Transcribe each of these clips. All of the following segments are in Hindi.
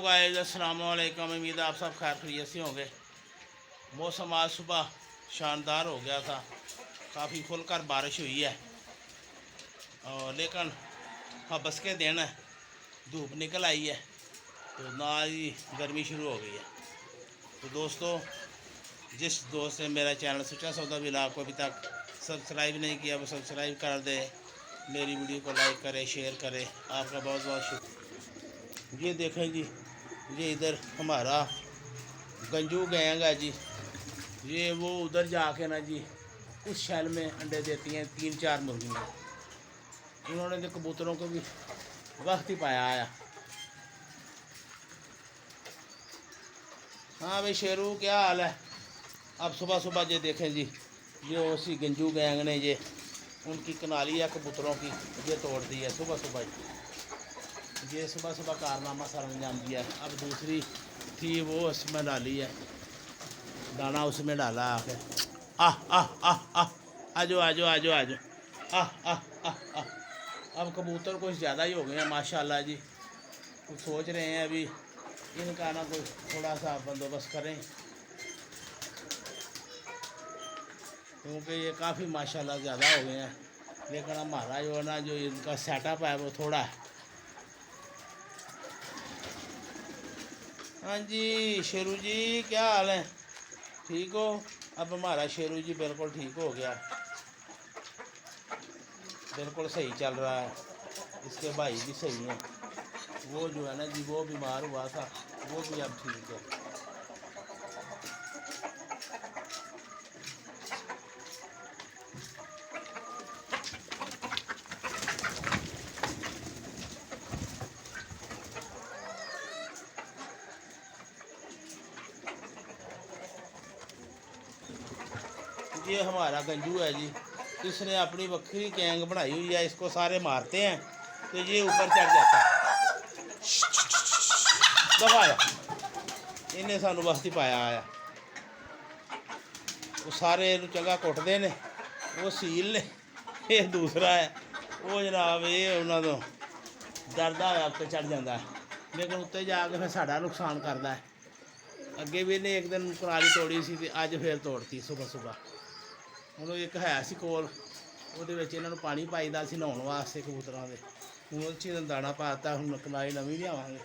हेलो गाइस अस्सलाम वालेकुम उम्मीद आप सब खैर खरीत से होंगे। मौसम आज सुबह शानदार हो गया था। काफ़ी खुलकर बारिश हुई है। और लेकिन हबस के दिन है, धूप निकल आई है तो ना ही गर्मी शुरू हो गई है। तो दोस्तों, जिस दोस्त ने मेरा चैनल सुचा सौदा विलाग को अभी तक सब्सक्राइब नहीं किया, वो सब्सक्राइब कर दे। मेरी वीडियो को लाइक करें, शेयर करें। आपका बहुत बहुत शुक्रिया। ये देखें जी ये इधर हमारा गंजू गैंग है जी ये वो उधर जाके ना जी उस शैल में अंडे देती हैं तीन चार मुर्गियाँ इन्होंने तो कबूतरों को भी वक्त ही पाया आया हाँ भाई शेरू क्या हाल है अब सुबह सुबह ये देखें जी ये उसी गंजू गैंग ने ये उनकी कनाली है कबूतरों की ये तोड़ दी है सुबह सुबह ही ये सुबह सुबह कारनामा सर अंजाम दिया अब दूसरी थी वो उसमें डाली है दाना उसमें डाला आके आह आह आह आह आजो आजो आजो आजो आह आह आह आह अब कबूतर कुछ ज़्यादा ही हो गए हैं माशाल्लाह जी कुछ सोच रहे हैं अभी इनका ना कुछ थोड़ा सा बंदोबस्त करें क्योंकि ये काफ़ी माशाल्लाह ज़्यादा हो गए हैं लेकिन हमारा जो ना जो इनका सेटअप है वो थोड़ा है हाँ जी शेरू जी, क्या हाल है? ठीक हो? अब हमारा शेरू जी बिल्कुल ठीक हो गया। बिल्कुल सही चल रहा है। इसके भाई भी सही हैं। वो जो है ना जी, वो बीमार हुआ था। वो भी अब ठीक है। ये हमारा गंजू है जी इसने अपनी बकरी गैंग बनाई हुई है इसको सारे मारते हैं तो ये ऊपर चढ़ जाता है दबाया इन्हें सानू बस्ती पाया आया वो सारे ਇਹਨੂੰ ਚੰਗਾ ਕੁੱਟਦੇ ਨੇ ਉਹ ਸੀਲ ਨੇ ਇਹ ਦੂਸਰਾ ਹੈ ਉਹ ਜਨਾਬ ਇਹ ਉਹਨਾਂ ਤੋਂ ਡਰਦਾ ਹੋਇਆ ਉੱਤੇ ਚੜ ਜਾਂਦਾ ਹੈ ਲੇਕਿਨ ਉੱਤੇ ਜਾ ਕੇ ਫਿਰ ਸਾਡਾ ਨੁਕਸਾਨ ਕਰਦਾ ਹੈ ਅੱਗੇ ਵੀ ਇਹਨੇ ਇੱਕ ਦਿਨ ਕੁਰਾਲੀ ਤੋੜੀ ਸੀ ਤੇ ਅੱਜ ਫੇਰ ਤੋੜਤੀ ਸਵੇਰ ਸਵੇਰ ਹੁਣ ਉਹ ਇੱਕ ਹੈ ਸੀ ਕੋਲ ਉਹਦੇ ਵਿੱਚ ਇਹਨਾਂ ਨੂੰ ਪਾਣੀ ਪਾਈਦਾ ਸੀ ਨਹਾਉਣ ਵਾਸਤੇ ਕਬੂਤਰਾਂ ਦੇ ਹੁਣ ਉਹ 'ਚ ਇਹਨਾਂ ਦਾਣਾ ਪਾਤਾ ਹੁਣ ਕਨਾਈ ਨਵੀਂ ਲਿਆਵਾਂਗੇ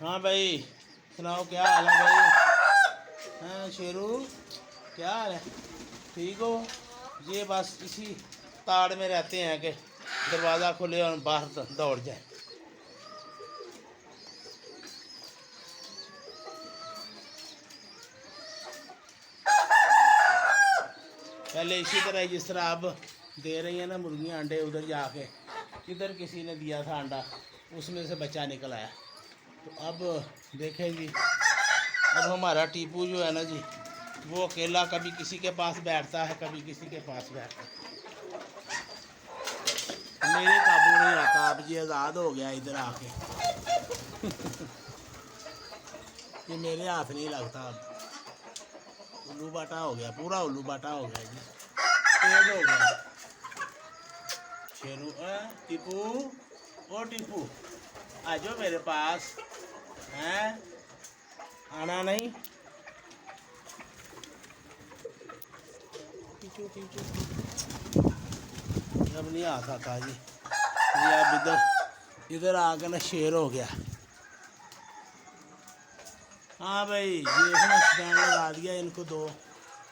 हाँ भाई सुनाओ क्या हाल है भाई हाँ शेरू क्या हाल है ठीक हो ये बस इसी ताड़ में रहते हैं कि दरवाज़ा खुले और बाहर द- दौड़ जाए पहले इसी तरह जिस तरह अब दे रही हैं ना मुर्गियाँ अंडे उधर जाके इधर किसी ने दिया था अंडा, उसमें से बच्चा निकल आया। तो अब देखें जी, अब हमारा टीपू जो है ना जी, वो अकेला कभी किसी के पास बैठता है, कभी किसी के पास बैठता है। मेरे काबू नहीं आता, अब जी आज़ाद हो गया इधर आके। ये मेरे हाथ नहीं लगता अब। उल्लू बाटा हो गया, पूरा उल्लू बाटा हो गया जी। तेज हो गया। शेरू टीपू, ओ टीपू, आ जाओ मेरे पास, हैं? आना नहीं। अब नहीं आ सकता जी। ये अब इधर इधर आकर ना शेर हो गया। हाँ भाई, ये स्टैंड लगा दिया इनको दो।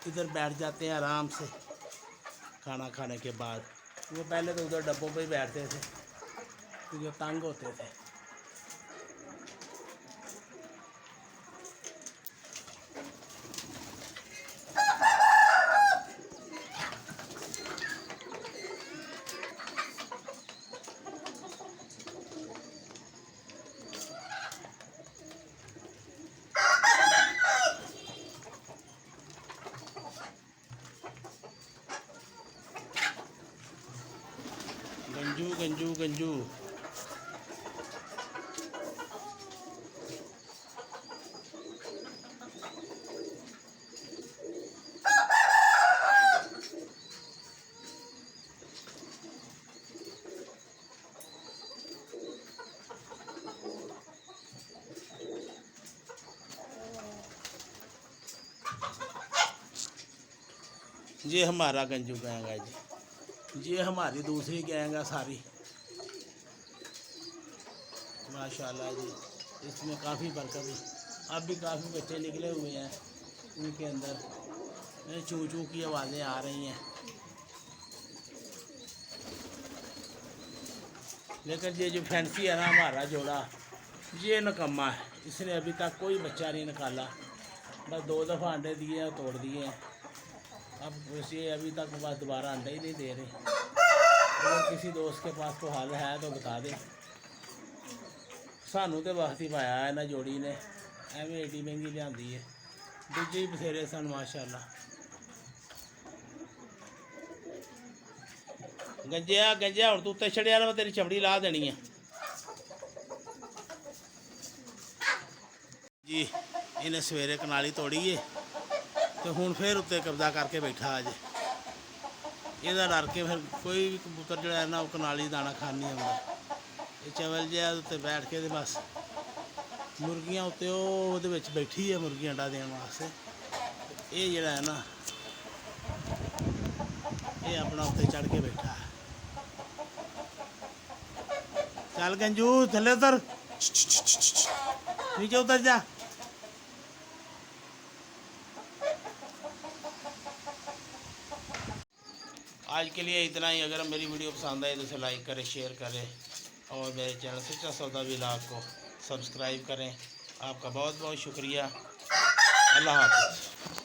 इधर बैठ जाते हैं आराम से खाना खाने के बाद। वो पहले तो उधर डब्बों पर ही बैठते थे क्योंकि तंग होते थे। बिंजू ये हमारा गंजू गैंग है जी। ये हमारी दूसरी गैंग है सारी। माशाल्लाह जी, इसमें काफ़ी बरकत है। अब भी काफ़ी बच्चे निकले हुए हैं उनके अंदर। चू चू की आवाज़ें आ रही हैं। लेकिन ये जो फैंसी है ना, हमारा जोड़ा, ये नकम्मा है। इसने अभी तक कोई बच्चा नहीं निकाला। बस दो दफ़ा अंडे दिए हैं, तोड़ दिए हैं। अब वैसे अभी तक बस दोबारा अंडे ही नहीं दे रहे। अगर किसी दोस्त के पास को हल है तो बता दे। ਸਾਨੂੰ ਤੇ ਵਕਤ ਪਾਇਆ ਇਹਨਾਂ ਜੋੜੀ ਨੇ। ਐਵੇਂ ਏਡੀ ਮਹਿੰਗੀ ਲਿਆਂਦੀ ਹੈ ਦੂਜੇ ਹੀ ਬਥੇਰੇ ਸਨ, ਮਾਸ਼ਾਅੱਲਾ। ਗੰਜਿਆ ਗੰਜਿਆ, ਹੁਣ ਤੂੰ ਉੱਤੇ ਛੜਿਆ ਨਾ, ਮੈਂ ਤੇਰੀ ਚਮੜੀ ਲਾ ਦੇਣੀ ਹੈ ਜੀ, ਇਹਨੇ ਸਵੇਰੇ ਕਨਾਲੀ ਤੋੜੀ ਏ ਤੇ ਹੁਣ ਫੇਰ ਉੱਤੇ ਕਬਜ਼ਾ ਕਰਕੇ ਬੈਠਾ ਅੱਜ। ਇਹਦਾ ਡਰ ਕੇ ਫਿਰ ਕੋਈ ਵੀ ਕਬੂਤਰ ਜਿਹੜਾ ਨਾ, ਉਹ ਕਨਾਲੀ ਦਾਣਾ ਖਾਣ ਨਹੀਂ ਆਉਂਦਾ। ਇਹ ਚਵਲ ਜਿਹਾ ਉੱਤੇ ਬੈਠ ਕੇ ਤੇ ਬਸ ਮੁਰਗੀਆਂ ਉੱਤੇ ਉਹ ਉਹਦੇ ਵਿੱਚ ਬੈਠੀ ਹੈ ਮੁਰਗੀ ਅੰਡਾ ਦੇਣ ਵਾਸਤੇ ਇਹ ਜਿਹੜਾ ਹੈ ਨਾ ਇਹ ਆਪਣਾ ਉੱਤੇ ਚੜ ਕੇ ਬੈਠਾ ਹੈ ਚੱਲ ਗੰਜੂ ਥੱਲੇ ਉਤਰ नीचे उतर जा आज के लिए इतना ही अगर मेरी वीडियो पसंद आए तो इसे लाइक करें शेयर करें और मेरे चैनल सच्चा सौदा विलाग को सब्सक्राइब करें। आपका बहुत बहुत शुक्रिया। अल्लाह हाफिज़।